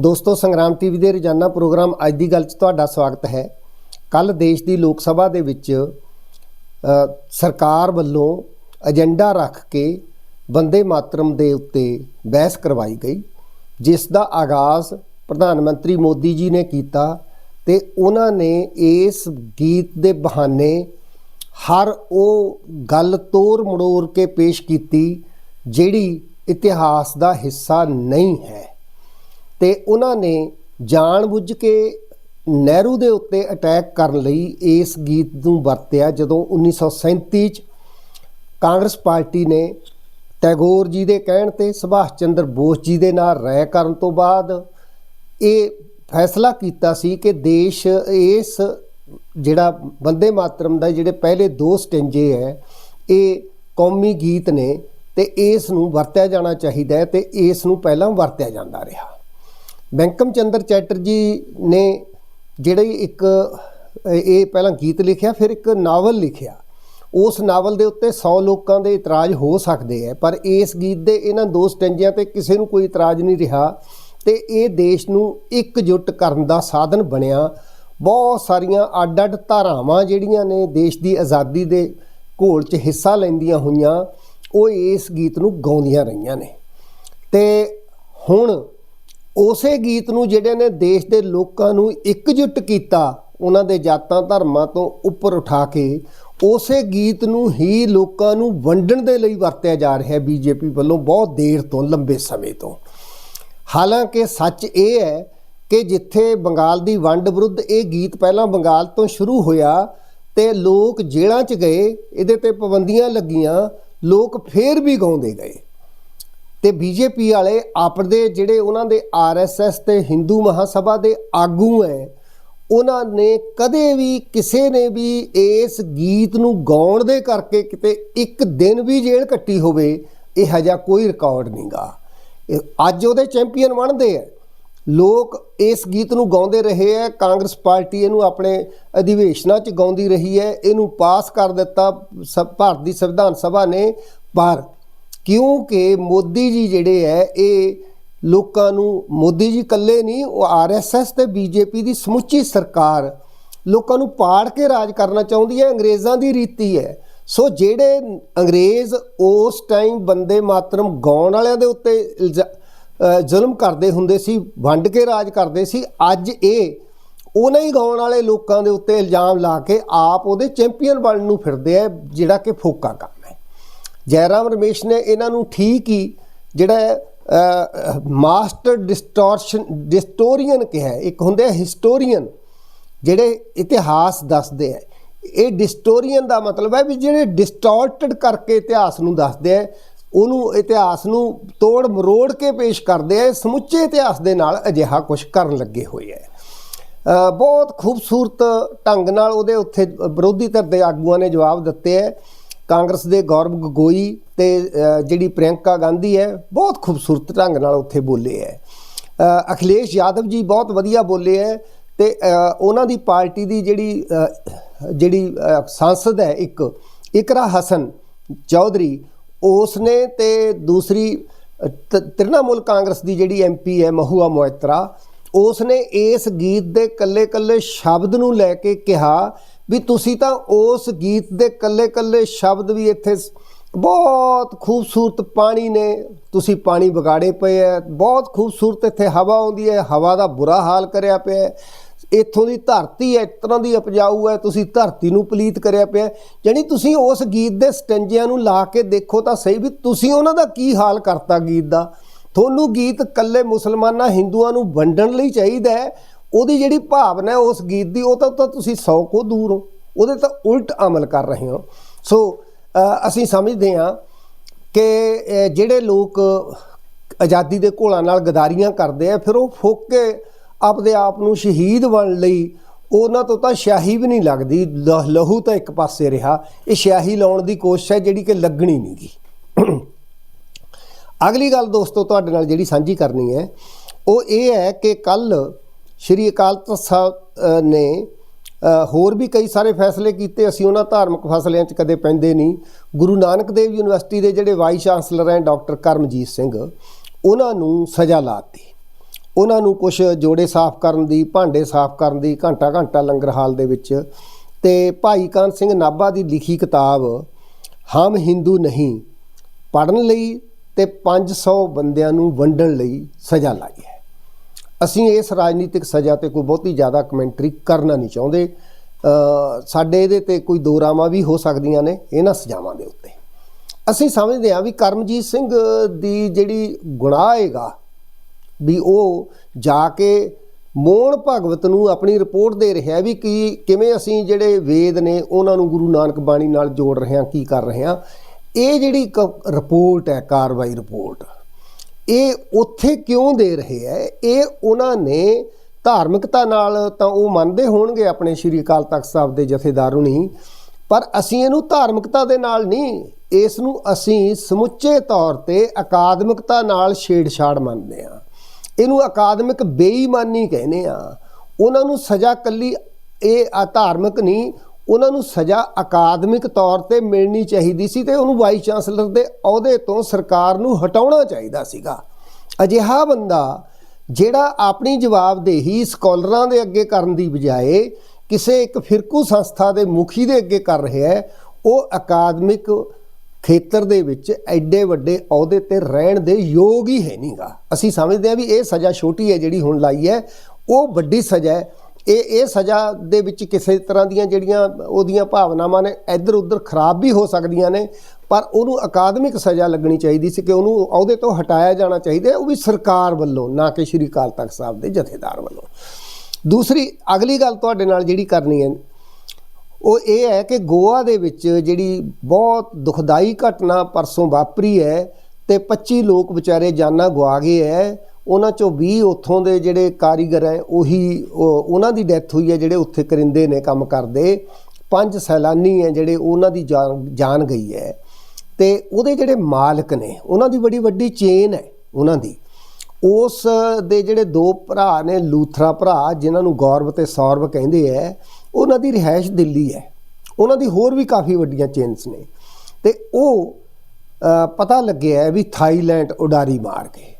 ਦੋਸਤੋ, ਸੰਗਰਾਮ ਟੀਵੀ ਦੇ ਰੋਜ਼ਾਨਾ ਪ੍ਰੋਗਰਾਮ ਅੱਜ ਦੀ ਗੱਲ 'ਚ ਤੁਹਾਡਾ ਸਵਾਗਤ ਹੈ। ਕੱਲ ਦੇਸ਼ ਦੀ ਲੋਕ ਸਭਾ ਦੇ ਵਿੱਚ ਸਰਕਾਰ ਵੱਲੋਂ ਏਜੰਡਾ ਰੱਖ ਕੇ ਬੰਦੇ ਮਾਤਰਮ ਦੇ ਉੱਤੇ ਬਹਿਸ ਕਰਵਾਈ ਗਈ, ਜਿਸ ਦਾ ਆਗਾਜ਼ ਪ੍ਰਧਾਨ ਮੰਤਰੀ ਮੋਦੀ ਜੀ ਨੇ ਕੀਤਾ ਤੇ ਉਹਨਾਂ ਨੇ ਇਸ ਗੀਤ ਦੇ ਬਹਾਨੇ ਹਰ ਉਹ ਗੱਲ ਤੋੜ ਮੜੋੜ ਕੇ ਪੇਸ਼ ਕੀਤੀ, ਜਿਹੜੀ ਇਤਿਹਾਸ ਦਾ ਹਿੱਸਾ ਨਹੀਂ ਹੈ। ਤੇ ਉਹਨਾਂ ਨੇ ਜਾਣਬੁੱਝ ਕੇ ਨਹਿਰੂ ਦੇ ਉੱਤੇ ਅਟੈਕ ਕਰਨ ਲਈ ਇਸ ਗੀਤ ਨੂੰ ਵਰਤਿਆ ਜਦੋਂ 1937 ਚ ਕਾਂਗਰਸ ਪਾਰਟੀ ਨੇ ਟੈਗੋਰ ਜੀ ਦੇ ਕਹਿਣ ਤੇ ਸੁਭਾਸ਼ ਚੰਦਰ ਬੋਸ ਜੀ ਦੇ ਨਾਲ ਰਾਇ ਕਰਨ ਤੋਂ ਬਾਅਦ ਇਹ ਫੈਸਲਾ ਕੀਤਾ ਸੀ ਕਿ ਦੇਸ਼ ਇਸ ਜਿਹੜਾ ਬੰਦੇ ਮਾਤਰਮ ਦਾ ਜਿਹੜੇ ਪਹਿਲੇ ਦੋ ਸਟੈਂਜੇ ਹੈ, ਇਹ ਕੌਮੀ ਗੀਤ ਨੇ ਤੇ ਇਸ ਨੂੰ ਵਰਤਿਆ ਜਾਣਾ ਚਾਹੀਦਾ ਹੈ ਤੇ ਇਸ ਨੂੰ ਪਹਿਲਾਂ ਵਰਤਿਆ ਜਾਂਦਾ ਰਿਹਾ। ਬੈਂਕਮ ਚੰਦਰ ਚੈਟਰਜੀ ਨੇ ਜਿਹੜੇ ਇੱਕ, ਇਹ ਪਹਿਲਾਂ ਗੀਤ ਲਿਖਿਆ, ਫਿਰ ਇੱਕ ਨਾਵਲ ਲਿਖਿਆ। ਉਸ ਨਾਵਲ ਦੇ ਉੱਤੇ 100 ਲੋਕਾਂ ਦੇ ਇਤਰਾਜ਼ ਹੋ ਸਕਦੇ ਹੈ ਪਰ ਇਸ ਗੀਤ ਦੇ ਇਹਨਾਂ ਦੋ ਸਟੈਂਜਿਆਂ ਤੇ ਕਿਸੇ ਨੂੰ ਕੋਈ ਇਤਰਾਜ਼ ਨਹੀਂ ਰਿਹਾ ਤੇ ਇਹ ਦੇਸ਼ ਨੂੰ ਇਕਜੁੱਟ ਕਰਨ ਦਾ ਸਾਧਨ ਬਣਿਆ। ਬਹੁਤ ਸਾਰੀਆਂ ਅੱਡ-ਅੱਡ ਧਾਰਾਵਾਂ ਜਿਹੜੀਆਂ ਨੇ ਦੇਸ਼ ਦੀ ਆਜ਼ਾਦੀ ਦੇ ਘੋਲ 'ਚ ਹਿੱਸਾ ਲੈਂਦੀਆਂ ਹੋਈਆਂ, ਉਹ ਇਸ ਗੀਤ ਨੂੰ ਗਾਉਂਦੀਆਂ ਰਹੀਆਂ ਨੇ। ਤੇ ਹੁਣ ਉਸੇ ਗੀਤ ਨੂੰ ਜਿਹੜੇ ਨੇ ਦੇਸ਼ ਦੇ ਲੋਕਾਂ ਨੂੰ ਇਕਜੁੱਟ ਕੀਤਾ ਉਹਨਾਂ ਦੇ ਜਾਤਾਂ ਧਰਮਾਂ ਤੋਂ ਉੱਪਰ ਉਠਾ ਕੇ, ਉਸੇ ਗੀਤ ਨੂੰ ਹੀ ਲੋਕਾਂ ਨੂੰ ਵੰਡਣ ਦੇ ਲਈ ਵਰਤਿਆ ਜਾ ਰਿਹਾ ਹੈ ਬੀਜੇਪੀ ਵੱਲੋਂ ਬਹੁਤ ਦੇਰ ਤੋਂ, ਲੰਬੇ ਸਮੇਂ ਤੋਂ। ਹਾਲਾਂਕਿ ਸੱਚ ਇਹ ਹੈ ਕਿ ਜਿੱਥੇ ਬੰਗਾਲ ਦੀ ਵੰਡ ਵਿਰੁੱਧ ਇਹ ਗੀਤ ਪਹਿਲਾਂ ਬੰਗਾਲ ਤੋਂ ਸ਼ੁਰੂ ਹੋਇਆ ਤੇ ਲੋਕ ਜੇਲ੍ਹਾਂ 'ਚ ਗਏ, ਇਹਦੇ ਤੇ ਪਾਬੰਦੀਆਂ ਲੱਗੀਆਂ, ਲੋਕ ਫੇਰ ਵੀ ਗਾਉਂਦੇ ਗਏ। ਤੇ ਬੀਜੇਪੀ ਵਾਲੇ ਆਪਦੇ ਜਿਹੜੇ ਉਹਨਾਂ ਦੇ ਆਰਐਸਐਸ ਤੇ ਹਿੰਦੂ ਮਹਾਸਭਾ ਦੇ ਆਗੂ ਐ, ਉਹਨਾਂ ਨੇ ਕਦੇ ਵੀ ਕਿਸੇ ਨੇ ਵੀ ਇਸ ਗੀਤ ਨੂੰ ਗਾਉਣ ਦੇ ਕਰਕੇ ਕਿਤੇ ਇੱਕ ਦਿਨ ਵੀ ਜੇਲ੍ਹ ਕੱਟੀ ਹੋਵੇ, ਇਹ ਹਜਾ ਕੋਈ ਰਿਕਾਰਡ ਨਹੀਂਗਾ। ਅੱਜ ਉਹਦੇ ਚੈਂਪੀਅਨ ਬਣਦੇ ਐ। ਲੋਕ ਇਸ ਗੀਤ ਨੂੰ ਗਾਉਂਦੇ ਰਹੇ ਐ, ਕਾਂਗਰਸ ਪਾਰਟੀ ਇਹਨੂੰ ਆਪਣੇ ਅਧਿਵੇਸ਼ਨਾਂ 'ਚ ਗਾਉਂਦੀ ਰਹੀ ਹੈ ਇਹਨੂੰ ਪਾਸ ਕਰ ਦਿੱਤਾ ਸ- ਭਾਰਤ ਦੀ ਸੰਵਿਧਾਨ ਸਭਾ ਨੇ, ਪਰ ਕਿਉਂਕਿ ਮੋਦੀ ਜੀ ਜਿਹੜੇ ਐ ਇਹ ਲੋਕਾਂ ਨੂੰ, ਮੋਦੀ ਜੀ ਇਕੱਲੇ ਨਹੀਂ, ਉਹ ਆਰਐਸਐਸ ਤੇ ਬੀਜੇਪੀ ਦੀ ਸਮੁੱਚੀ ਸਰਕਾਰ ਲੋਕਾਂ ਨੂੰ ਪਾੜ ਕੇ ਰਾਜ ਕਰਨਾ ਚਾਹੁੰਦੀ ਹੈ, ਅੰਗਰੇਜ਼ਾਂ ਦੀ ਰੀਤੀ ਹੈ। ਸੋ ਜਿਹੜੇ ਅੰਗਰੇਜ਼ ਉਸ ਟਾਈਮ ਬੰਦੇ ਮਾਤਰਮ ਗਾਉਣ ਵਾਲਿਆਂ ਦੇ ਉੱਤੇ ਇਲਜ਼ਾ- ਜ਼ੁਲਮ ਕਰਦੇ ਹੁੰਦੇ ਸੀ, ਵੰਡ ਕੇ ਰਾਜ ਕਰਦੇ ਸੀ, ਅੱਜ ਇਹ ਉਹਨਾਂ ਹੀ ਗਾਉਣ ਵਾਲੇ ਲੋਕਾਂ ਦੇ ਉੱਤੇ ਇਲਜ਼ਾਮ ਲਾ ਕੇ ਆਪ ਉਹਦੇ ਚੈਂਪੀਅਨ ਬਣਨ ਨੂੰ ਫਿਰਦੇ ਆ, ਜਿਹੜਾ ਕਿ ਫੋਕਾ ਕੰਮ ਜੈਰਾਮ ਰਮੇਸ਼ ਨੇ ਇਹਨਾਂ ਨੂੰ ਠੀਕ ਹੀ ਜਿਹੜਾ ਮਾਸਟਰ ਡਿਸਟੋਰਸ਼ਨ, ਡਿਸਟੋਰੀਅਨ ਕਿਹਾ ਇੱਕ ਹੁੰਦੇ ਆ ਹਿਸਟੋਰੀਅਨ, ਜਿਹੜੇ ਇਤਿਹਾਸ ਦੱਸਦੇ ਆ। ਇਹ ਡਿਸਟੋਰੀਅਨ ਦਾ ਮਤਲਬ ਹੈ ਵੀ ਜਿਹੜੇ ਡਿਸਟੋਰਟਡ ਕਰਕੇ ਇਤਿਹਾਸ ਨੂੰ ਦੱਸਦੇ ਆ, ਉਹਨੂੰ ਇਤਿਹਾਸ ਨੂੰ ਤੋੜ ਮਰੋੜ ਕੇ ਪੇਸ਼ ਕਰਦੇ ਆ ਸਮੁੱਚੇ ਇਤਿਹਾਸ ਦੇ ਨਾਲ ਅਜਿਹਾ ਕੁਝ ਕਰਨ ਲੱਗੇ ਹੋਏ ਆ। ਬਹੁਤ ਖੂਬਸੂਰਤ ਢੰਗ ਨਾਲ ਉਹਦੇ ਉੱਥੇ ਵਿਰੋਧੀ ਧਿਰ ਦੇ ਆਗੂਆਂ ਨੇ ਜਵਾਬ ਦਿੱਤੇ ਹੈ ਕਾਂਗਰਸ ਦੇ ਗੌਰਵ ਗਗੋਈ ਤੇ ਜਿਹੜੀ ਪ੍ਰਿਯੰਕਾ ਗਾਂਧੀ ਹੈ ਬਹੁਤ ਖੂਬਸੂਰਤ ਢੰਗ ਨਾਲ ਉੱਥੇ ਬੋਲੇ ਹੈ। ਅਖਿਲੇਸ਼ ਯਾਦਵ ਜੀ ਬਹੁਤ ਵਧੀਆ ਬੋਲੇ ਹੈ ਤੇ ਉਹਨਾਂ ਦੀ ਪਾਰਟੀ ਦੀ ਜਿਹੜੀ ਜਿਹੜੀ ਅ, ਸੰਸਦ ਹੈ ਇੱਕ ਇਕਰਾ ਹਸਨ ਚੌਧਰੀ ਉਸ ਨੇ ਤੇ ਦੂਸਰੀ ਤ- ਤ੍ਰਿਣਮੂਲ ਕਾਂਗਰਸ ਦੀ ਜਿਹੜੀ ਐਮਪੀ ਹੈ ਮਹੂਆ ਮੋਇਤਰਾ ਉਸ ਨੇ ਇਸ ਗੀਤ ਦੇ ਕੱਲੇ-ਕੱਲੇ ਸ਼ਬਦ ਨੂੰ ਲੈ ਕੇ ਕਿਹਾ ਵੀ ਤੁਸੀਂ ਤਾਂ ਉਸ ਗੀਤ ਦੇ ਕੱਲੇ-ਕੱਲੇ ਸ਼ਬਦ ਵੀ ਇੱਥੇ ਸ- ਬਹੁਤ ਖੂਬਸੂਰਤ ਪਾਣੀ ਨੇ। ਤੁਸੀਂ ਪਾਣੀ ਵਿਗਾੜੇ ਪਏ ਹੈ ਬਹੁਤ ਖੂਬਸੂਰਤ ਇੱਥੇ ਹਵਾ ਆਉਂਦੀ ਹੈ ਹਵਾ ਦਾ ਬੁਰਾ ਹਾਲ ਕਰਿਆ ਪਿਆ ਇੱਥੋਂ ਦੀ ਧਰਤੀ ਹੈ ਇਸ ਤਰ੍ਹਾਂ ਦੀ ਉਪਜਾਊ ਹੈ ਤੁਸੀਂ ਧਰਤੀ ਨੂੰ ਪਲੀਤ ਕਰਿਆ ਪਿਆ ਹੈ। ਜਾਣੀ ਤੁਸੀਂ ਉਸ ਗੀਤ ਦੇ ਸਟੈਂਜਿਆਂ ਨੂੰ ਲਾ ਕੇ ਦੇਖੋ ਤਾਂ ਸਹੀ ਵੀ ਤੁਸੀਂ ਉਹਨਾਂ ਦਾ ਕੀ ਹਾਲ ਕਰਤਾ ਗੀਤ ਦਾ। ਤੁਹਾਨੂੰ ਗੀਤ ਕੱਲੇ ਮੁਸਲਮਾਨਾਂ, ਹਿੰਦੂਆਂ ਨੂੰ ਵੰਡਣ ਲਈ ਚਾਹੀਦਾ ਹੈ ਉਹਦੀ ਜਿਹੜੀ ਭਾਵਨਾ ਉਸ ਗੀਤ ਦੀ, ਉਹ ਤਾਂ ਤੁਸੀਂ ਸੌ ਕੋ ਦੂਰ ਹੋ। ਉਹਦੇ ਤਾਂ ਉਲਟ ਅਮਲ ਕਰ ਰਹੇ ਹੋ। ਸੋ ਅਸੀਂ ਸਮਝਦੇ ਹਾਂ ਕਿ ਜਿਹੜੇ ਲੋਕ ਆਜ਼ਾਦੀ ਦੇ ਘੋਲਾਂ ਨਾਲ ਗਦਾਰੀਆਂ ਕਰਦੇ ਆ, ਫਿਰ ਉਹ ਫੋਕ ਕੇ ਆਪਦੇ ਆਪ ਨੂੰ ਸ਼ਹੀਦ ਬਣਨ ਲਈ ਉਹਨਾਂ ਤੋਂ ਤਾਂ ਸ਼ਾਹੀ ਵੀ ਨਹੀਂ ਲੱਗਦੀ। ਲ- ਲਹੂ ਤਾਂ ਇੱਕ ਪਾਸੇ ਰਿਹਾ। ਇਹ ਸ਼ਾਹੀ ਲਾਉਣ ਦੀ ਕੋਸ਼ਿਸ਼ ਹੈ ਜਿਹੜੀ ਕਿ ਲੱਗਣੀ ਨਹੀਂ ਨਹੀਂਗੀ ਅਗਲੀ ਗੱਲ ਦੋਸਤੋ, ਤੁਹਾਡੇ ਨਾਲ ਜਿਹੜੀ ਸਾਂਝੀ ਕਰਨੀ ਹੈ, ਉਹ ਇਹ ਹੈ ਕਿ ਕੱਲ ਸ਼੍ਰੀ ਅਕਾਲ ਤਖਤ ਸਾਹਿਬ ਨੇ ਹੋਰ ਵੀ ਕਈ ਸਾਰੇ ਫੈਸਲੇ ਕੀਤੇ। ਅਸੀਂ ਉਹਨਾਂ ਧਾਰਮਿਕ ਫੈਸਲਿਆਂ 'ਚ ਕਦੇ ਪੈਂਦੇ ਨਹੀਂ। ਗੁਰੂ ਨਾਨਕ ਦੇਵ ਯੂਨੀਵਰਸਿਟੀ ਦੇ ਜਿਹੜੇ ਵਾਈਸ ਚਾਂਸਲਰ ਹੈ, ਡਾਕਟਰ ਕਰਮਜੀਤ ਸਿੰਘ, ਉਹਨਾਂ ਨੂੰ ਸਜ਼ਾ ਲਾਤੀ ਉਹਨਾਂ ਨੂੰ ਕੁਝ ਜੋੜੇ ਸਾਫ਼ ਕਰਨ ਦੀ, ਭਾਂਡੇ ਸਾਫ਼ ਕਰਨ ਦੀ ਘੰਟਾ ਘੰਟਾ ਲੰਗਰ ਹਾਲ ਦੇ ਵਿੱਚ। ਤੇ ਭਾਈ ਕਾਨ ਸਿੰਘ ਨਾਭਾ ਦੀ ਲਿਖੀ ਕਿਤਾਬ, ਹਮ ਹਿੰਦੂ ਨਹੀਂ ਪੜਨ ਲਈ ਤੇ 500 ਬੰਦਿਆਂ ਨੂੰ ਵੰਡਣ ਲਈ ਸਜ਼ਾ ਲਾਈ ਹੈ। ਅਸੀਂ ਇਸ ਰਾਜਨੀਤਿਕ ਸਜ਼ਾ ਤੇ ਕੋਈ ਬਹੁਤੀ ਜ਼ਿਆਦਾ ਕਮੈਂਟਰੀ ਕਰਨਾ ਨਹੀਂ ਚਾਹੁੰਦੇ। ਸਾਡੇ ਇਹਦੇ ਤੇ ਕੋਈ ਦੋਰਾਵਾਂ ਵੀ ਹੋ ਸਕਦੀਆਂ ਨੇ ਇਹਨਾਂ ਸਜ਼ਾਵਾਂ ਦੇ ਉੱਤੇ। ਅਸੀਂ ਸਮਝਦੇ ਹਾਂ ਵੀ ਕਰਮਜੀਤ ਸਿੰਘ ਦੀ ਜਿਹੜੀ ਗੁਨਾਹ ਹੈਗਾ, ਵੀ ਉਹ ਜਾ ਕੇ ਮੋਹਨ ਭਗਵਤ ਨੂੰ ਆਪਣੀ ਰਿਪੋਰਟ ਦੇ ਰਿਹਾ ਵੀ ਕੀ ਕਿਵੇਂ ਅਸੀਂ ਜਿਹੜੇ ਵੇਦ ਨੇ ਉਹਨਾਂ ਨੂੰ ਗੁਰੂ ਨਾਨਕ ਬਾਣੀ ਨਾਲ ਜੋੜ ਰਹੇ ਹਾਂ, ਕੀ ਕਰ ਰਹੇ ਹਾਂ। ਇਹ ਜਿਹੜੀ ਕ- ਰਿਪੋਰਟ ਹੈ, ਕਾਰਵਾਈ ਰਿਪੋਰਟ ਇਹ ਉੱਥੇ ਕਿਉਂ ਦੇ ਰਹੇ ਹੈ ਇਹ ਉਹਨਾਂ ਨੇ ਧਾਰਮਿਕਤਾ ਨਾਲ ਤਾਂ ਉਹ ਮੰਨਦੇ ਹੋਣਗੇ ਆਪਣੇ ਸ਼੍ਰੀ ਅਕਾਲ ਤਖਤ ਸਾਹਿਬ ਦੇ ਜਥੇਦਾਰ ਹੁਣੀ ਪਰ ਅਸੀਂ ਇਹਨੂੰ ਧਾਰਮਿਕਤਾ ਦੇ ਨਾਲ ਨਹੀਂ, ਇਸ ਨੂੰ ਅਸੀਂ ਸਮੁੱਚੇ ਤੌਰ ਤੇ ਅਕਾਦਮਿਕਤਾ ਨਾਲ ਛੇੜਛਾੜ ਮੰਨਦੇ ਹਾਂ। ਇਹਨੂੰ ਅਕਾਦਮਿਕ ਬੇਈਮਾਨੀ ਕਹਿੰਦੇ ਆ ਉਹਨਾਂ ਨੂੰ ਸਜ਼ਾ ਕੱਲੀ ਇਹ ਆ ਧਾਰਮਿਕ ਨਹੀਂ ਉਹਨਾਂ ਨੂੰ ਸਜ਼ਾ ਅਕਾਦਮਿਕ ਤੌਰ ਤੇ ਮਿਲਣੀ ਚਾਹੀਦੀ ਸੀ ਤੇ ਉਹਨੂੰ ਵਾਈਸ ਚਾਂਸਲਰ ਦੇ ਅਹੁਦੇ ਤੋਂ ਸਰਕਾਰ ਨੂੰ ਹਟਾਉਣਾ ਚਾਹੀਦਾ ਸੀਗਾ। ਅਜਿਹਾ ਬੰਦਾ ਜਿਹੜਾ ਆਪਣੀ ਜਵਾਬਦੇਹੀ ਸਕਾਲਰਾਂ ਦੇ ਅੱਗੇ ਕਰਨ ਦੀ ਬਜਾਏ ਕਿਸੇ ਇੱਕ ਫਿਰਕੂ ਸੰਸਥਾ ਦੇ ਮੁਖੀ ਦੇ ਅੱਗੇ ਕਰ ਰਿਹਾ ਹੈ, ਉਹ ਅਕਾਦਮਿਕ ਖੇਤਰ ਦੇ ਵਿੱਚ ਐਡੇ ਵੱਡੇ ਅਹੁਦੇ ਤੇ ਰਹਿਣ ਦੇ ਯੋਗ ਹੀ ਹੈ ਨਹੀਂਗਾ ਅਸੀਂ ਸਮਝਦੇ ਹਾਂ ਵੀ ਇਹ ਸਜ਼ਾ ਛੋਟੀ ਹੈ ਜਿਹੜੀ ਹੁਣ ਲਾਈ ਹੈ, ਉਹ ਵੱਡੀ ਸਜ਼ਾ ਹੈ। ਇਹ ਇਹ ਸਜ਼ਾ ਦੇ ਵਿੱਚ ਕਿਸੇ ਤਰ੍ਹਾਂ ਦੀਆਂ ਜਿਹੜੀਆਂ ਉਹਦੀਆਂ ਭਾਵਨਾਵਾਂ ਨੇ, ਇੱਧਰ ਉੱਧਰ ਖਰਾਬ ਵੀ ਹੋ ਸਕਦੀਆਂ ਨੇ, ਪਰ ਉਹਨੂੰ ਅਕਾਦਮਿਕ ਸਜ਼ਾ ਲੱਗਣੀ ਚਾਹੀਦੀ ਸੀ ਕਿ ਉਹਨੂੰ ਅਹੁਦੇ ਤੋਂ ਹਟਾਇਆ ਜਾਣਾ ਚਾਹੀਦਾ ਉਹ ਵੀ ਸਰਕਾਰ ਵੱਲੋਂ, ਨਾ ਕਿ ਸ਼੍ਰੀ ਅਕਾਲ ਤਖਤ ਸਾਹਿਬ ਦੇ ਜਥੇਦਾਰ ਵੱਲੋਂ। ਦੂਸਰੀ, ਅਗਲੀ ਗੱਲ ਤੁਹਾਡੇ ਨਾਲ ਜਿਹੜੀ ਕਰਨੀ ਹੈ, ਉਹ ਇਹ ਹੈ ਕਿ ਗੋਆ ਦੇ ਵਿੱਚ ਜਿਹੜੀ ਬਹੁਤ ਦੁਖਦਾਈ ਘਟਨਾ ਪਰਸੋਂ ਵਾਪਰੀ ਹੈ ਤੇ 25 ਲੋਕ ਵਿਚਾਰੇ ਜਾਨਾਂ ਗਵਾ ਗਏ ਹੈ ਉਹਨਾਂ ਚੋਂ 20 ਉੱਥੋਂ ਦੇ ਜਿਹੜੇ ਕਾਰੀਗਰ ਹੈ, ਉਹੀ ਉਹਨਾਂ ਦੀ ਡੈਥ ਹੋਈ ਹੈ ਜਿਹੜੇ ਉੱਥੇ ਕਰਿੰਦੇ ਨੇ ਕੰਮ ਕਰਦੇ। ਪੰਜ ਸੈਲਾਨੀ ਹੈ ਜਿਹੜੇ ਉਹਨਾਂ ਦੀ ਜਾਨ ਜਾਨ ਗਈ ਹੈ। ਤੇ ਉਹਦੇ ਜਿਹੜੇ ਮਾਲਕ ਨੇ, ਉਹਨਾਂ ਦੀ ਬੜੀ ਵੱਡੀ ਚੇਨ ਹੈ, ਉਹਨਾਂ ਦੀ। ਉਸ ਦੇ ਜਿਹੜੇ ਦੋ ਭਰਾ ਨੇ, ਲੂਥਰਾ ਭਰਾ, ਜਿਨ੍ਹਾਂ ਨੂੰ ਗੌਰਵ ਤੇ ਸੌਰਵ ਕਹਿੰਦੇ ਐ ਉਹਨਾਂ ਦੀ ਰਿਹਾਇਸ਼ ਦਿੱਲੀ ਹੈ। ਉਹਨਾਂ ਦੀ ਹੋਰ ਵੀ ਕਾਫੀ ਵੱਡੀਆਂ ਚੇਨਸ ਨੇ। ਤੇ ਉਹ ਪਤਾ ਲੱਗਿਆ ਵੀ ਥਾਈਲੈਂਡ ਉਡਾਰੀ ਮਾਰ ਗਏ।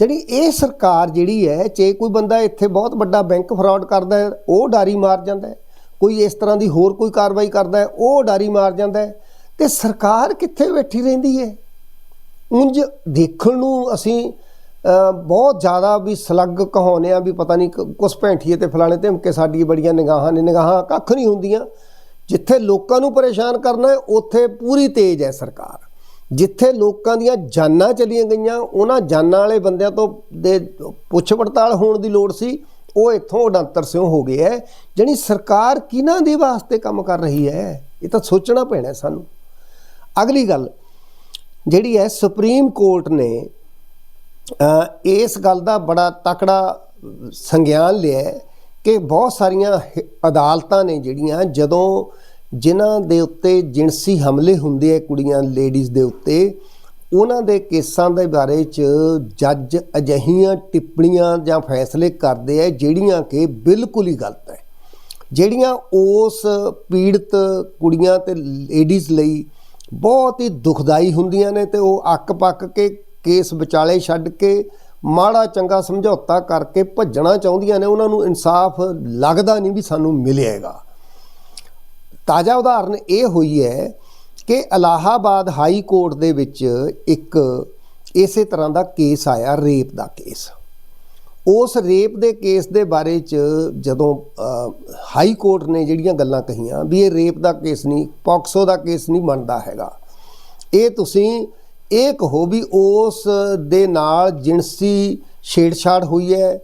ਜਿਹੜੀ ਇਹ ਸਰਕਾਰ ਜਿਹੜੀ ਹੈ, ਜੇ ਕੋਈ ਬੰਦਾ ਇੱਥੇ ਬਹੁਤ ਵੱਡਾ ਬੈਂਕ ਫਰਾਡ ਕਰਦਾ ਹੈ, ਉਹ ਉਡਾਰੀ ਮਾਰ ਜਾਂਦਾ ਹੈ। ਕੋਈ ਇਸ ਤਰ੍ਹਾਂ ਦੀ ਹੋਰ ਕੋਈ ਕਾਰਵਾਈ ਕਰਦਾ ਹੈ, ਉਹ ਉਡਾਰੀ ਮਾਰ ਜਾਂਦਾ ਹੈ। ਤੇ ਸਰਕਾਰ ਕਿੱਥੇ ਬੈਠੀ ਰਹਿੰਦੀ ਹੈ? ਉਂਝ ਦੇਖਣ ਨੂੰ ਅਸੀਂ ਬਹੁਤ ਜ਼ਿਆਦਾ ਵੀ ਸਲੱਗ ਕਹਾਉਂਦੇ ਆ ਵੀ ਪਤਾ ਨਹੀਂ ਕ- ਕੁਸ ਭੈਂਠੀਏ ਤੇ ਫਲਾਣੇ ਧਮਕੇ ਸਾਡੀ ਬੜੀਆਂ ਨਿਗਾਹਾਂ ਨੇ, ਨਿਗਾਹਾਂ ਕੱਖ ਨਹੀਂ ਹੁੰਦੀਆਂ। ਜਿੱਥੇ ਲੋਕਾਂ ਨੂੰ ਪਰੇਸ਼ਾਨ ਕਰਨਾ ਹੈ, ਉੱਥੇ ਪੂਰੀ ਤੇਜ਼ ਹੈ ਸਰਕਾਰ। ਜਿੱਥੇ ਲੋਕਾਂ ਦੀਆਂ ਜਾਨਾਂ ਚਲੀਆਂ ਗਈਆਂ, ਉਹਨਾਂ ਜਾਨਾਂ ਵਾਲੇ ਬੰਦਿਆਂ ਤੋਂ ਦੇ ਪੁੱਛ ਪੜਤਾਲ ਹੋਣ ਦੀ ਲੋੜ ਸੀ, ਉਹ ਇੱਥੋਂ ਉਡੰਤਰ ਸਿਉ ਹੋ ਗਏ ਹੈ ਜਿਹੜੀ ਸਰਕਾਰ ਕਿਹਨਾਂ ਦੇ ਵਾਸਤੇ ਕੰਮ ਕਰ ਰਹੀ ਹੈ ਇਹ ਤਾਂ ਸੋਚਣਾ ਪੈਣਾ ਸਾਨੂੰ। ਅਗਲੀ ਗੱਲ, ਜਿਹੜੀ ਹੈ ਸੁਪਰੀਮ ਕੋਰਟ ਨੇ ਇਸ ਗੱਲ ਦਾ ਬੜਾ ਤਕੜਾ ਸੰਗਿਆਨ ਲਿਆ ਕਿ ਬਹੁਤ ਸਾਰੀਆਂ ਅਦਾਲਤਾਂ ਨੇ ਜਿਹੜੀਆਂ ਜਦੋਂ ਜਿਨ੍ਹਾਂ ਦੇ ਉੱਤੇ ਜਿਨਸੀ ਹਮਲੇ ਹੁੰਦੇ ਆ ਕੁੜੀਆਂ ਲੇਡੀਜ਼ ਦੇ ਉੱਤੇ, ਉਹਨਾਂ ਦੇ ਕੇਸਾਂ ਦੇ ਬਾਰੇ ਚ ਜੱਜ ਅਜਹੀਆਂ ਟਿੱਪਣੀਆਂ ਜਾਂ ਫੈਸਲੇ ਕਰਦੇ ਆ ਜਿਹੜੀਆਂ ਕਿ ਬਿਲਕੁਲ ਹੀ ਗਲਤ ਹੈ ਜਿਹੜੀਆਂ ਉਸ ਪੀੜਤ ਕੁੜੀਆਂ ਤੇ ਲੇਡੀਜ਼ ਲਈ ਬਹੁਤ ਹੀ ਦੁਖਦਾਈ ਹੁੰਦੀਆਂ ਨੇ ਤੇ ਉਹ ਅੱਕ ਪੱਕ ਕੇ ਕੇਸ ਵਿਚਾਲੇ ਛੱਡ ਕੇ ਮਾੜਾ ਚੰਗਾ ਸਮਝੌਤਾ ਕਰਕੇ ਭੱਜਣਾ ਚਾਹੁੰਦੀਆਂ ਨੇ, ਉਹਨਾਂ ਨੂੰ ਇਨਸਾਫ ਲੱਗਦਾ ਨਹੀਂ ਵੀ ਸਾਨੂੰ ਮਿਲੇਗਾ ਤਾਜ਼ਾ ਉਦਾਹਰਨ ਇਹ ਹੋਈ ਹੈ ਕਿ ਇਲਾਹਾਬਾਦ ਹਾਈ ਕੋਰਟ ਦੇ ਵਿੱਚ ਇੱਕ ਇਸੇ ਤਰ੍ਹਾਂ ਦਾ ਕੇਸ ਆਇਆ, ਰੇਪ ਦਾ ਕੇਸ। ਉਸ ਰੇਪ ਦੇ ਕੇਸ ਦੇ ਬਾਰੇ ਚ ਜਦੋਂ ਹਾਈ ਕੋਰਟ ਨੇ ਜਿਹੜੀਆਂ ਗੱਲਾਂ ਕਹੀਆਂ ਵੀ ਇਹ ਰੇਪ ਦਾ ਕੇਸ ਨਹੀਂ, ਪੌਕਸੋ ਦਾ ਕੇਸ ਨਹੀਂ ਬਣਦਾ ਹੈਗਾ। ਇਹ ਤੁਸੀਂ ਇਹ ਕਹੋ ਵੀ ਉਸ ਦੇ ਨਾਲ ਜਿਣਸੀ ਛੇੜਛਾੜ ਹੋਈ ਹੈ,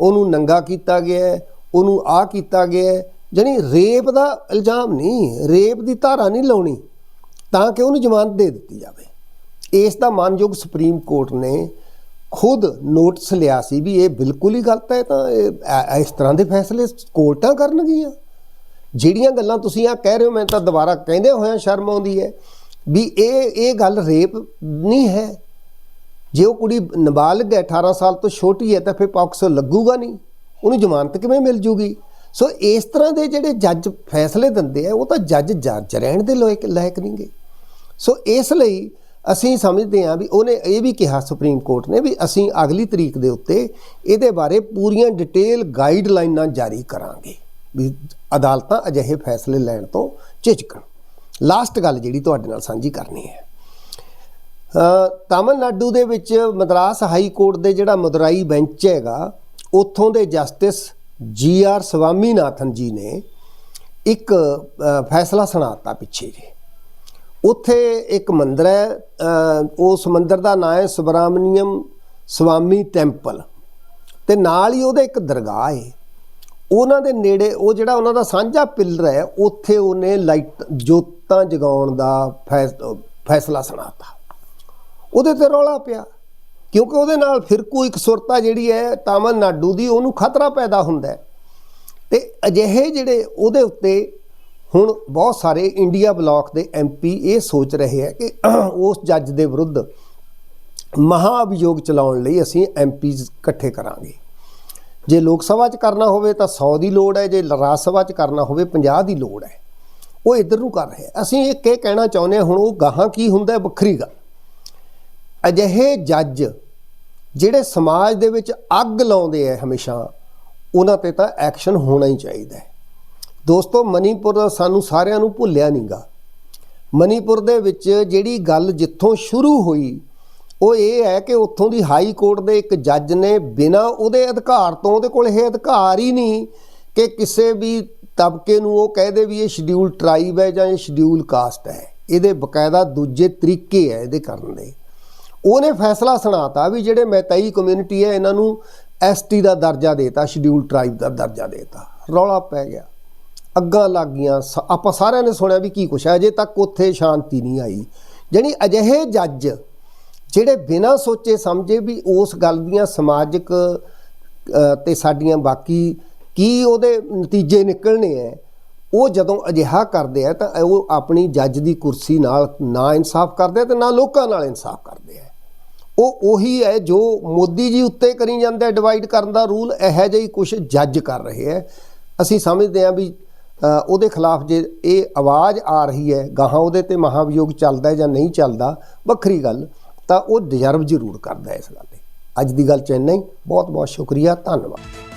ਉਹਨੂੰ ਨੰਗਾ ਕੀਤਾ ਗਿਆ ਹੈ, ਉਹਨੂੰ ਆ ਕੀਤਾ ਗਿਆ ਹੈ ਜਾਣੀ ਰੇਪ ਦਾ ਇਲਜ਼ਾਮ ਨਹੀਂ, ਰੇਪ ਦੀ ਧਾਰਾ ਨਹੀਂ ਲਾਉਣੀ, ਤਾਂ ਕਿ ਉਹਨੂੰ ਜ਼ਮਾਨਤ ਦੇ ਦਿੱਤੀ ਜਾਵੇ। ਇਸ ਦਾ ਮਾਨਯੋਗ ਸੁਪਰੀਮ ਕੋਰਟ ਨੇ ਖੁਦ ਨੋਟਿਸ ਲਿਆ ਸੀ ਵੀ ਇਹ ਬਿਲਕੁਲ ਹੀ ਗਲਤ ਹੈ, ਤਾਂ ਇਹ ਇਸ ਤਰ੍ਹਾਂ ਦੇ ਫੈਸਲੇ ਕੋਰਟਾਂ ਕਰਨਗੀਆਂ। ਜਿਹੜੀਆਂ ਗੱਲਾਂ ਤੁਸੀਂ ਆ ਕਹਿ ਰਹੇ ਹੋ, ਮੈਂ ਤਾਂ ਦੁਬਾਰਾ ਕਹਿੰਦੇ ਹੋਇਆਂ ਸ਼ਰਮ ਆਉਂਦੀ ਹੈ ਵੀ ਇਹ ਇਹ ਗੱਲ ਰੇਪ ਨਹੀਂ ਹੈ। ਜੇ ਉਹ ਕੁੜੀ ਨਾਬਾਲਗ ਹੈ 18 ਸਾਲ ਤੋਂ ਛੋਟੀ ਹੈ, ਤਾਂ ਫਿਰ ਪੌਕਸੋ ਲੱਗੂਗਾ ਨਹੀਂ। ਉਹਨੂੰ ਜ਼ਮਾਨਤ ਕਿਵੇਂ ਮਿਲ ਜੂਗੀ? ਸੋ ਇਸ ਤਰ੍ਹਾਂ ਦੇ ਜਿਹੜੇ ਜੱਜ ਫੈਸਲੇ ਦਿੰਦੇ ਆ, ਉਹ ਤਾਂ ਜੱਜ ਜੱਜ ਰਹਿਣ ਦੇ ਲਾਇਕ ਲਾਇਕ ਨਹੀਂਗੇ ਸੋ ਇਸ ਲਈ ਅਸੀਂ ਸਮਝਦੇ ਹਾਂ ਵੀ ਉਹਨੇ ਇਹ ਵੀ ਕਿਹਾ ਸੁਪਰੀਮ ਕੋਰਟ ਨੇ ਵੀ ਅਸੀਂ ਅਗਲੀ ਤਰੀਕ ਦੇ ਉੱਤੇ ਇਹਦੇ ਬਾਰੇ ਪੂਰੀਆਂ ਡਿਟੇਲ ਗਾਈਡਲਾਈਨਾਂ ਜਾਰੀ ਕਰਾਂਗੇ ਵੀ ਅਦਾਲਤਾਂ ਅਜਿਹੇ ਫੈਸਲੇ ਲੈਣ ਤੋਂ ਝਿਜਕਣ। ਲਾਸਟ ਗੱਲ ਜਿਹੜੀ ਤੁਹਾਡੇ ਨਾਲ ਸਾਂਝੀ ਕਰਨੀ ਹੈ। ਤਾਮਿਲਨਾਡੂ ਦੇ ਵਿੱਚ ਮਦਰਾਸ ਹਾਈ ਕੋਰਟ ਦੇ ਜਿਹੜਾ ਮਦੁਰਾਈ ਬੈਂਚ ਹੈਗਾ, ਉੱਥੋਂ ਦੇ ਜਸਟਿਸ ਜੀ ਆਰ ਸਵਾਮੀਨਾਥਨ ਜੀ ਨੇ ਇੱਕ ਅ, ਫੈਸਲਾ ਸੁਣਾਤਾ ਪਿੱਛੇ ਜੇ ਉੱਥੇ ਇੱਕ ਮੰਦਿਰ ਹੈ ਉਸ ਮੰਦਿਰ ਦਾ ਨਾਮ ਹੈ ਸੁਬਰਾਮਨੀਅਮ ਸਵਾਮੀ ਟੈਂਪਲ ਤੇ ਨਾਲ ਹੀ ਉਹਦੇ ਇੱਕ ਦਰਗਾਹ ਹੈ ਉਹਨਾਂ ਦੇ ਨੇੜੇ ਉਹ ਜਿਹੜਾ ਉਹਨਾਂ ਦਾ ਸਾਂਝਾ ਪਿੱਲਰ ਹੈ ਉੱਥੇ ਉਹਨੇ ਲਾਈਟ ਜੋਤਾਂ ਜਗਾਉਣ ਦਾ ਫੈਸ- ਫੈਸਲਾ ਸੁਣਾਤਾ। ਉਹਦੇ ਤੇ ਰੌਲਾ ਪਿਆ। ਕਿਉਂਕਿ ਉਹਦੇ ਨਾਲ ਫਿਰਕੂ ਇੱਕ ਸੁਰਤਾ ਜਿਹੜੀ ਹੈ ਤਾਮਿਲਨਾਡੂ ਦੀ ਉਹਨੂੰ ਖਤਰਾ ਪੈਦਾ ਹੁੰਦਾ ਹੈ। ਤੇ ਅਜਿਹੇ ਜਿਹੜੇ ਉਹਦੇ ਉੱਤੇ ਹੁਣ ਬਹੁਤ ਸਾਰੇ ਇੰਡੀਆ ਬਲਾਕ ਦੇ ਐਮਪੀ ਇਹ ਸੋਚ ਰਹੇ ਹੈ ਕਿ ਉਸ ਜੱਜ ਦੇ ਵਿਰੁੱਧ ਮਹਾ ਅਭਿਯੋਗ ਚਲਾਉਣ ਲਈ ਅਸੀਂ ਐਮਪੀਜ਼ ਇਕੱਠੇ ਕਰਾਂਗੇ। ਜੇ ਲੋਕ ਸਭਾ 'ਚ ਕਰਨਾ ਹੋਵੇ ਤਾਂ 100 ਦੀ ਲੋੜ ਹੈ, ਜੇ ਰਾਜ ਸਭਾ 'ਚ ਕਰਨਾ ਹੋਵੇ 50 ਦੀ ਲੋੜ ਹੈ। ਉਹ ਇਧਰ ਨੂੰ ਕਰ ਰਹੇ ਅਸੀਂ ਇਹ ਕਹਿਣਾ ਚਾਹੁੰਦੇ ਹਾਂ, ਹੁਣ ਉਹ ਗਾਹਾਂ ਕੀ ਹੁੰਦਾ ਵੱਖਰੀ ਗੱਲ। ਅਜਿਹੇ ਜੱਜ ਜਿਹੜੇ ਸਮਾਜ ਦੇ ਵਿੱਚ ਅੱਗ ਲਾਉਂਦੇ ਆ ਹਮੇਸ਼ਾ, ਉਹਨਾਂ ਤੇ ਤਾਂ ਐਕਸ਼ਨ ਹੋਣਾ ਹੀ ਚਾਹੀਦਾ ਹੈ। ਦੋਸਤੋ, ਮਨੀਪੁਰ ਦਾ ਸਾਨੂੰ ਸਾਰਿਆਂ ਨੂੰ ਭੁੱਲਿਆ ਨਹੀਂਗਾ ਮਨੀਪੁਰ ਦੇ ਵਿੱਚ ਜਿਹੜੀ ਗੱਲ ਜਿੱਥੋਂ ਸ਼ੁਰੂ ਹੋਈ, ਉਹ ਇਹ ਹੈ ਕਿ ਉੱਥੋਂ ਦੀ ਹਾਈ ਕੋਰਟ ਦੇ ਇੱਕ ਜੱਜ ਨੇ ਬਿਨਾਂ ਉਹਦੇ ਅਧਿਕਾਰ ਤੋਂ, ਉਹਦੇ ਕੋਲ ਇਹ ਅਧਿਕਾਰ ਹੀ ਨਹੀਂ ਕਿ ਕਿਸੇ ਵੀ ਤਬਕੇ ਨੂੰ ਉਹ ਕਹਿ ਦੇ ਵੀ ਇਹ ਸ਼ਡਿਊਲ ਟਰਾਈਬ ਹੈ ਜਾਂ ਇਹ ਸ਼ਡਿਊਲ ਕਾਸਟ ਹੈ। ਇਹਦੇ ਬਕਾਇਦਾ ਦੂਜੇ ਤਰੀਕੇ ਹੈ ਇਹਦੇ ਕਰਨ ਦੇ। ਉਹਨੇ ਫੈਸਲਾ ਸੁਣਾਤਾ ਵੀ ਜਿਹੜੇ ਮੈਤਈ ਕਮਿਊਨਿਟੀ ਹੈ ਇਹਨਾਂ ਨੂੰ ਐਸਟੀ ਦਾ ਦਰਜਾ ਦੇਤਾ ਸ਼ਡਿਊਲ ਟਰਾਈਬ ਦਾ ਦਰਜਾ ਦੇਤਾ। ਰੌਲਾ ਪੈ ਗਿਆ। ਅੱਗਾਂ ਲੱਗ ਗਈਆਂ। ਸ- ਆਪਾਂ ਸਾਰਿਆਂ ਨੇ ਸੁਣਿਆ ਵੀ ਕੀ ਕੁਛ ਹੈ। ਅਜੇ ਤੱਕ ਉੱਥੇ ਸ਼ਾਂਤੀ ਨਹੀਂ ਆਈ। ਜਾਣੀ ਅਜਿਹੇ ਜੱਜ ਜਿਹੜੇ ਬਿਨਾਂ ਸੋਚੇ ਸਮਝੇ ਵੀ ਉਸ ਗੱਲ ਦੀਆਂ ਸਮਾਜਿਕ ਅ, ਤੇ ਸਾਡੀਆਂ ਬਾਕੀ ਕੀ ਉਹਦੇ ਨਤੀਜੇ ਨਿਕਲਣੇ ਹੈ ਉਹ ਜਦੋਂ ਅਜਿਹਾ ਕਰਦੇ ਆ ਤਾਂ ਉਹ ਆਪਣੀ ਜੱਜ ਦੀ ਕੁਰਸੀ ਨਾਲ ਨਾ ਇਨਸਾਫ ਕਰਦੇ ਆ ਤੇ ਨਾ ਲੋਕਾਂ ਨਾਲ ਇਨਸਾਫ ਕਰਦੇ ਆ ਉਹ ਉਹੀ ਹੈ ਜੋ ਮੋਦੀ ਜੀ ਉੱਤੇ ਕਰੀ ਜਾਂਦਾ ਡਿਵਾਈਡ ਕਰਨ ਦਾ ਰੂਲ ਇਹੋ ਜਿਹੀ ਕੁਝ ਜੱਜ ਕਰ ਰਹੇ ਹੈ। ਅਸੀਂ ਸਮਝਦੇ ਹਾਂ ਵੀ ਉਹਦੇ ਖਿਲਾਫ ਜੇ ਇਹ ਆਵਾਜ਼ ਆ ਰਹੀ ਹੈ, ਗਾਹਾਂ ਉਹਦੇ ਤੇ ਮਹਾਭਿਯੋਗ ਚੱਲਦਾ ਜਾਂ ਨਹੀਂ ਚੱਲਦਾ, ਵੱਖਰੀ ਗੱਲ, ਤਾਂ ਉਹ ਡਿਜ਼ਰਵ ਜ਼ਰੂਰ ਕਰਦਾ ਇਸ ਗੱਲ ਤੇ। ਅੱਜ ਦੀ ਗੱਲ ਚ ਇੰਨਾ ਹੀ। ਬਹੁਤ ਬਹੁਤ ਸ਼ੁਕਰੀਆ, ਧੰਨਵਾਦ।